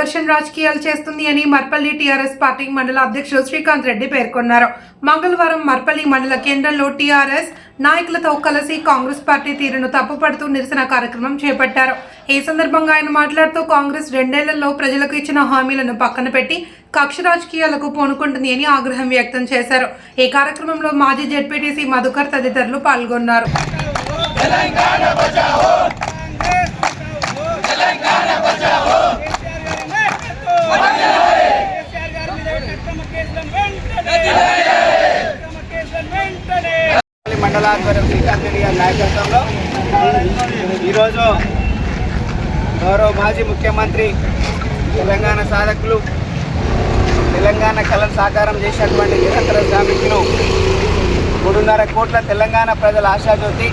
Diversion రాజకీయాలు చేస్తుంది అని మర్పల్లి టీఆర్ఎస్ పార్టీ మండల అధ్యక్షుడు శ్రీకాంత్ రెడ్డి పేర్కొన్నారు. మంగళవారం మర్పల్లి మండల కేంద్రంలో టీఆర్ఎస్ నాయకులతో కలిసి కాంగ్రెస్ పార్టీ తీరును తప్పుపడుతూ నిరసన కార్యక్రమం చేపట్టారు. ఈ సందర్భంగా ఆయన మాట్లాడుతూ కాంగ్రెస్ రెండేళ్ళలో ప్రజలకు ఇచ్చిన హామీలను పక్కన పెట్టి కక్ష రాజకీయాలకు పూనుకుంటుంది అని ఆగ్రహం వ్యక్తం చేశారు. ఈ కార్యక్రమంలో మాజీ జెడ్పీటీసీ మధుకర్ తదితరులు పాల్గొన్నారు. మండలాధ్వర్యం శ్రీకాంత్ గారి నాయకత్వంలో ఈరోజు గౌరవ మాజీ ముఖ్యమంత్రి తెలంగాణ సాధకులు తెలంగాణ కళను సాకారం చేసినటువంటి నిరంతర శ్రామికులు మూడున్నర కోట్ల తెలంగాణ ప్రజల ఆశాజ్యోతి.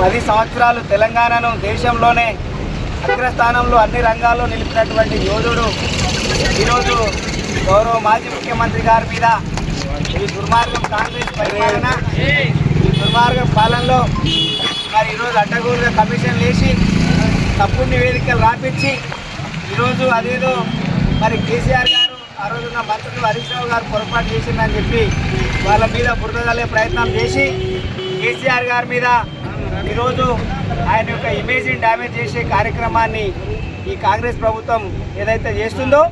పది సంవత్సరాలు తెలంగాణను దేశంలోనే అగ్రస్థానంలో అన్ని రంగాల్లో నిలిపినటువంటి యోధుడు. ఈరోజు గౌరవ మాజీ ముఖ్యమంత్రి గారి మీద ఈ దుర్మార్గం కాంగ్రెస్ పరిపాలన ఈ దుర్మార్గం పాలనలో మరి ఈరోజు అడ్డగూరుగా కమిషన్ వేసి తప్పుడు నివేదికలు రాపించి ఈరోజు అదేదో మరి కేసీఆర్ గారు ఆ రోజున్న మంత్రులు హరీష్ రావు గారు పొరపాటు చేసిందని చెప్పి వాళ్ళ మీద బురద ప్రయత్నం చేసి కేసీఆర్ గారి మీద ఈరోజు ఆయన యొక్క ఇమేజ్ని డ్యామేజ్ చేసే కార్యక్రమాన్ని ఈ కాంగ్రెస్ ప్రభుత్వం ఏదైతే చేస్తుందో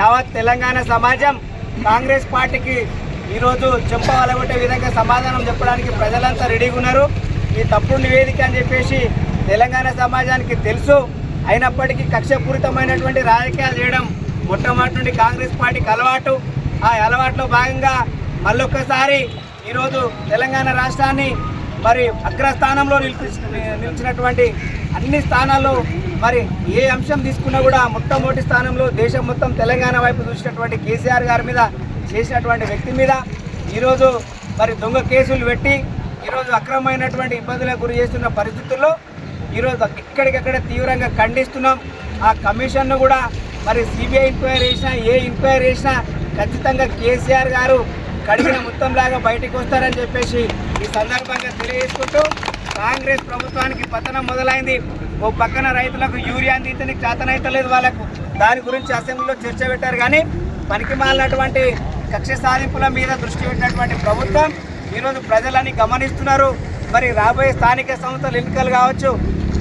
యావత్ తెలంగాణ సమాజం కాంగ్రెస్ పార్టీకి ఈరోజు చెంపవాలగొట్టే విధంగా సమాధానం చెప్పడానికి ప్రజలంతా రెడీగా ఉన్నారు. ఈ తప్పుడు నివేదిక అని చెప్పేసి తెలంగాణ సమాజానికి తెలుసు. అయినప్పటికీ కక్షపూరితమైనటువంటి రాజకీయాలు చేయడం మొట్టమొదటి నుండి కాంగ్రెస్ పార్టీకి అలవాటు. ఆ అలవాటులో భాగంగా మళ్ళొక్కసారి ఈరోజు తెలంగాణ రాష్ట్రాన్ని మరి అగ్రస్థానంలో నిలిపి నిలిచినటువంటి అన్ని స్థానాల్లో మరి ఏ అంశం తీసుకున్నా కూడా మొట్టమొదటి స్థానంలో దేశం మొత్తం తెలంగాణ వైపు చూసినటువంటి కేసీఆర్ గారి మీద చేసినటువంటి వ్యక్తి మీద ఈరోజు మరి దొంగ కేసులు పెట్టి ఈరోజు అక్రమమైనటువంటి ఇబ్బందులకు గురి చేస్తున్న పరిస్థితుల్లో ఈరోజు ఇక్కడికక్కడ తీవ్రంగా ఖండిస్తున్నాం. ఆ కమిషన్ను కూడా మరి సిబిఐ ఎంక్వైరీ చేసినా ఏ ఎంక్వైరీ చేసినా ఖచ్చితంగా కేసీఆర్ గారు కడిగిన మొత్తంలాగా బయటకు వస్తారని చెప్పేసి ఈ సందర్భంగా తెలియజేసుకుంటూ కాంగ్రెస్ ప్రభుత్వానికి పతనం మొదలైంది. ఓ పక్కన రైతులకు యూరియా అందించడానికి చేతనైతలేదు వాళ్ళకు. దాని గురించి అసెంబ్లీలో చర్చ పెట్టారు కానీ పనికి మాలినటువంటి కక్ష సాధింపుల మీద దృష్టి పెట్టినటువంటి ప్రభుత్వం ఈరోజు ప్రజలని గమనిస్తున్నారు. మరి రాబోయే స్థానిక సంస్థల ఎన్నికలు కావచ్చు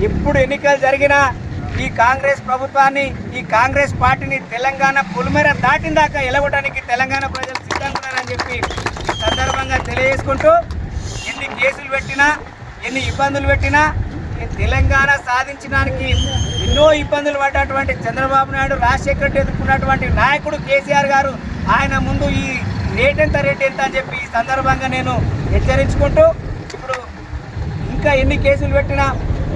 ఇప్పుడు ఎన్నికలు జరిగినా ఈ కాంగ్రెస్ ప్రభుత్వాన్ని ఈ కాంగ్రెస్ పార్టీని తెలంగాణ పులిమేర దాటిన దాకా ఎలగొట్టడానికి తెలంగాణ ప్రజలు సిద్ధంగా ఉన్నారని చెప్పి ఈ సందర్భంగా తెలియజేసుకుంటూ ఎన్ని కేసులు పెట్టినా ఎన్ని ఇబ్బందులు పెట్టినా తెలంగాణ సాధించడానికి ఎన్నో ఇబ్బందులు పడ్డటువంటి చంద్రబాబు నాయుడు రాజశేఖర రెడ్డి ఎదుర్కొన్నటువంటి నాయకుడు కేసీఆర్ గారు ఆయన ముందు ఈ రేట్ ఎంత రేట్ ఎంత అని చెప్పి ఈ సందర్భంగా నేను హెచ్చరించుకుంటూ ఇప్పుడు ఇంకా ఎన్ని కేసులు పెట్టినా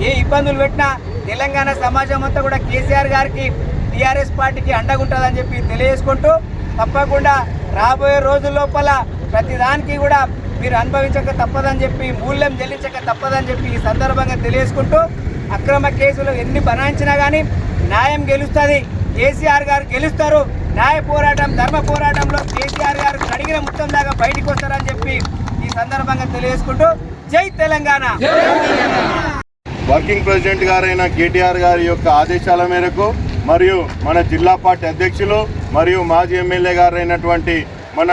ఏ ఇబ్బందులు పెట్టినా తెలంగాణ సమాజం అంతా కూడా కేసీఆర్ గారికి టీఆర్ఎస్ పార్టీకి అండగుంటుందని చెప్పి తెలియజేసుకుంటూ తప్పకుండా రాబోయే రోజుల లోపల ప్రతిదానికి కూడా మీరు అనుభవించక తప్పదని చెప్పి మూల్యం చెల్లించక తప్పదని చెప్పి ఈ సందర్భంగా తెలియజేసుకుంటూ అక్రమ కేసులు ఎన్ని బనాయించినా కానీ న్యాయం గెలుస్తుంది. కేసీఆర్ గారు గెలుస్తారు. న్యాయ పోరాటం ధర్మ పోరాటంలో కేసీఆర్ గారు కడిగిన మొత్తం దాకా బయటకు వస్తారని చెప్పి ఈ సందర్భంగా తెలియజేసుకుంటూ జై తెలంగాణ. వర్కింగ్ ప్రెసిడెంట్ గారైన కేటీఆర్ గారి యొక్క ఆదేశాల మేరకు మరియు మన జిల్లా పార్టీ అధ్యక్షులు మరియు మాజీ ఎమ్మెల్యే గారైనటువంటి మన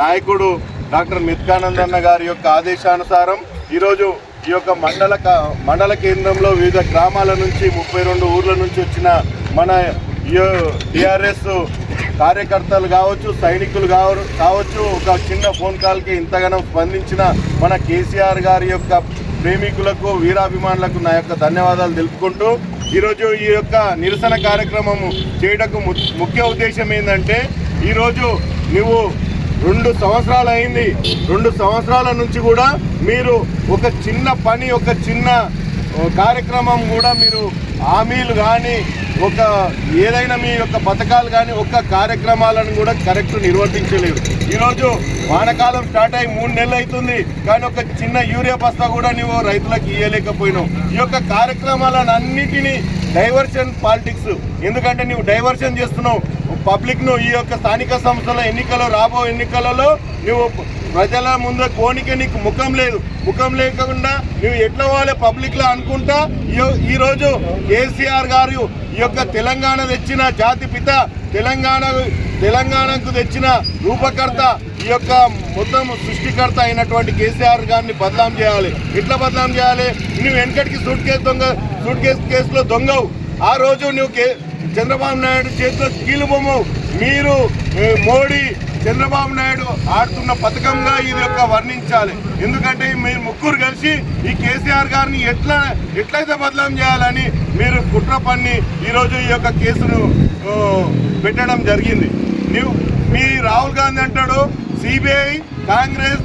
నాయకుడు డాక్టర్ మిత్కానందన్న గారి యొక్క ఆదేశానుసారం ఈరోజు ఈ యొక్క మండల మండల కేంద్రంలో వివిధ గ్రామాల నుంచి ముప్పై రెండు ఊర్ల నుంచి వచ్చిన మన టిఆర్ఎస్ కార్యకర్తలు కావచ్చు సైనికులు కావచ్చు ఒక చిన్న ఫోన్ కాల్కి ఇంతగానో స్పందించిన మన కేసీఆర్ గారి యొక్క ప్రేమికులకు వీరాభిమానులకు నా యొక్క ధన్యవాదాలు తెలుపుకుంటూ ఈరోజు ఈ యొక్క నిరసన కార్యక్రమం చేయటకు ము- ముఖ్య ఉద్దేశం ఏంటంటే ఈరోజు నువ్వు రెండు సంవత్సరాలు అయింది. రెండు సంవత్సరాల నుంచి కూడా మీరు ఒక చిన్న పని ఒక చిన్న కార్యక్రమం కూడా మీరు హామీలు కానీ ఒక ఏదైనా మీ యొక్క పథకాలు కానీ ఒక్క కార్యక్రమాలను కూడా కరెక్ట్ నిర్వర్తించలేరు ఈరోజు వానకాలం స్టార్ట్ అయ్యి మూడు నెలలు అవుతుంది కానీ ఒక చిన్న యూరియా బస్తా కూడా నువ్వు రైతులకు ఇవ్వలేకపోయినావు ఈ యొక్క కార్యక్రమాలను అన్నిటినీ డైవర్షన్ పాలిటిక్స్. ఎందుకంటే నువ్వు డైవర్షన్ చేస్తున్నావు. పబ్లిక్ను ఈ యొక్క స్థానిక సంస్థల ఎన్నికలు రాబో ఎన్నికలలో నువ్వు ప్రజల ముందు కోనిక నీకు ముఖం లేదు. ముఖం లేకుండా నువ్వు ఎట్లా వాళ్ళే పబ్లిక్లో అనుకుంటా? ఈ- ఈ రోజు కేసీఆర్ గారు ఈ యొక్క తెలంగాణ తెచ్చిన జాతి పిత తెలంగాణ తెలంగాణకు తెచ్చిన రూపకర్త ఈ యొక్క మొత్తం సృష్టికర్త అయినటువంటి కేసీఆర్ గారిని బదలాం చేయాలి. ఎట్లా బదలాం చేయాలి? నువ్వు వెనకటికి సూట్ కేసు దొంగ సూట్ కేసు కేసులో దొంగవు. ఆ రోజు నువ్వు కే చంద్రబాబు నాయుడు చేతిలో కీలుబొమ్మ మీరు మోడీ చంద్రబాబు నాయుడు ఆడుతున్న పథకంగా ఇది యొక్క వర్ణించాలి. ఎందుకంటే మీరు ముగ్గురు కలిసి ఈ కేసీఆర్ గారిని ఎట్లా ఎట్లయితే బదలాం చేయాలని మీరు కుట్ర పన్ని ఈరోజు ఈ యొక్క కేసును పెట్టడం జరిగింది. నీవు మీ రాహుల్ గాంధీ అంటాడు సిబిఐ కాంగ్రెస్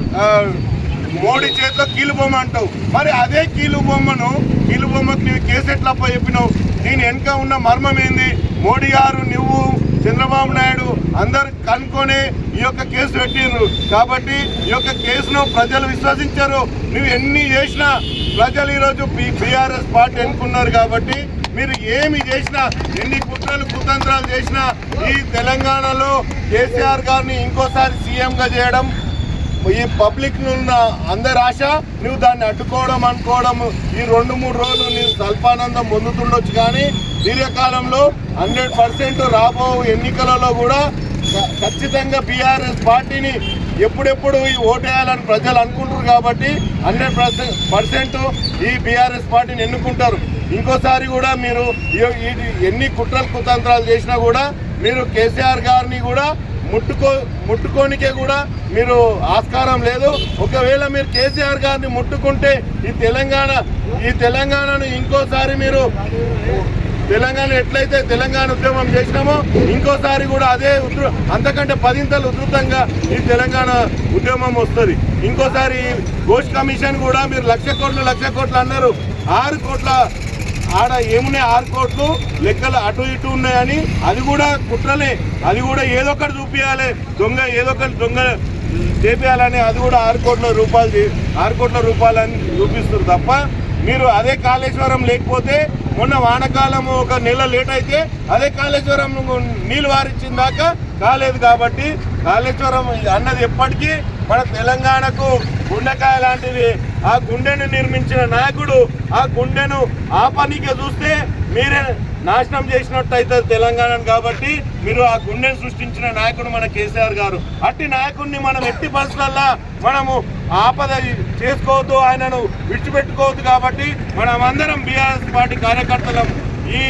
మోడీ చేతిలో కీలుబొమ్మ అంటావు. మరి అదే కీలుబొమ్మను కీలుబొమ్మకు కీలు నీవు కేసు ఎట్లా అప్ప చెప్పినావు? దీని వెనుక ఉన్న మర్మం ఏంది? మోడీ గారు నువ్వు చంద్రబాబు నాయుడు అందరు కనుక్కొని ఈ యొక్క కేసు పెట్టిర్రు. కాబట్టి ఈ యొక్క కేసును ప్రజలు విశ్వసించారు. నువ్వు ఎన్ని చేసినా ప్రజలు ఈరోజు బీఆర్ఎస్ పార్టీ ఎన్నుకున్నారు కాబట్టి మీరు ఏమి చేసినా ఎన్ని కుట్రలు కుతంత్రాలు చేసినా ఈ తెలంగాణలో కేసీఆర్ గారిని ఇంకోసారి సీఎంగా చేయడం ఈ పబ్లిక్ ఉన్న అందరి ఆశ. నువ్వు దాన్ని అడ్డుకోవడం అనుకోవడం ఈ రెండు మూడు రోజులు నీవు స్వల్పానందం పొందుతుండొచ్చు కానీ దీర్ఘకాలంలో హండ్రెడ్ పర్సెంట్ రాబో ఎన్నికలలో కూడా ఖచ్చితంగా బీఆర్ఎస్ పార్టీని ఎప్పుడెప్పుడు ఈ ఓటేయాలని ప్రజలు అనుకుంటారు కాబట్టి హండ్రెడ్ పర్సెంట్ పర్సెంట్ ఈ బీఆర్ఎస్ పార్టీని ఎన్నుకుంటారు. ఇంకోసారి కూడా మీరు ఎన్ని కుట్రలు కుతంత్రాలు చేసినా కూడా మీరు కేసీఆర్ గారిని కూడా ముట్టుకో ముట్టుకోనికే కూడా మీరు ఆస్కారం లేదు. ఒకవేళ మీరు కేసీఆర్ గారిని ముట్టుకుంటే ఈ తెలంగాణ ఈ తెలంగాణను ఇంకోసారి మీరు తెలంగాణ ఎట్లయితే తెలంగాణ ఉద్యమం చేసినామో ఇంకోసారి కూడా అదే ఉధృ అంతకంటే పదింతలు ఉధృతంగా ఈ తెలంగాణ ఉద్యమం వస్తుంది. ఇంకోసారి ఘోష్ కమిషన్ కూడా మీరు లక్ష కోట్లు లక్ష కోట్లు అన్నారు. ఆరు కోట్ల ఆడ ఏమున్నాయి ఆరు కోట్లు? లెక్కలు అటు ఇటు ఉన్నాయని అది కూడా కుట్రలే. అది కూడా ఏదో ఒకటి చూపించాలి దొంగ ఏదో ఒకటి దొంగ చేపించాలని అది కూడా ఆరు కోట్ల రూపాయలు ఆరు కోట్ల రూపాయలని చూపిస్తారు తప్ప మీరు అదే కాళేశ్వరం లేకపోతే మొన్న వానకాలము ఒక నెల లేట్ అయితే అదే కాళేశ్వరం నీళ్ళు వారించిన దాకా కాలేదు కాబట్టి కాళేశ్వరం అన్నది ఎప్పటికీ మన తెలంగాణకు గుండెకాయ లాంటిది. ఆ గుండెను నిర్మించిన నాయకుడు ఆ గుండెను ఆ పనికే చూస్తే మీరే నాశనం చేసినట్టు అవుతుంది తెలంగాణను కాబట్టి మీరు ఆ గుండెను సృష్టించిన నాయకుడు మన కేసీఆర్ గారు. అట్టి నాయకుడిని మనం ఎట్టి పరిస్థితులల్లా మనము ఆపద చేసుకోవద్దు ఆయనను విడిచిపెట్టుకోవద్దు కాబట్టి మనం అందరం బీఆర్ఎస్ పార్టీ కార్యకర్తలం. ఈ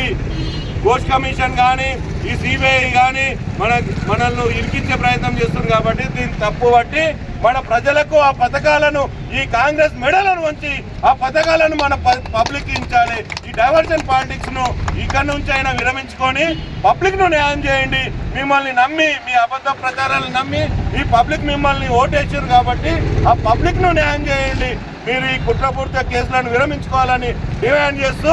కోర్ట్ కమిషన్ కానీ ఈ సిబిఐ కానీ మన మనల్ని ఇరికించే ప్రయత్నం చేస్తుంది కాబట్టి దీన్ని తప్పు బట్టి మన ప్రజలకు ఆ పథకాలను ఈ కాంగ్రెస్ మెడలను ఉంచి ఆ పథకాలను మన పబ్లిక్ ఇచ్చాలి ఈ డైవర్షన్ పాలిటిక్స్ను ఇక్కడ నుంచి అయినా విరమించుకొని పబ్లిక్ను న్యాయం చేయండి. మిమ్మల్ని నమ్మి మీ అబద్ధ ప్రచారాలను నమ్మి ఈ పబ్లిక్ మిమ్మల్ని ఓటేసారు కాబట్టి ఆ పబ్లిక్ను న్యాయం చేయండి. మీరు ఈ కుట్రపూర్త కేసులను విరమించుకోవాలని డిమాండ్ చేస్తూ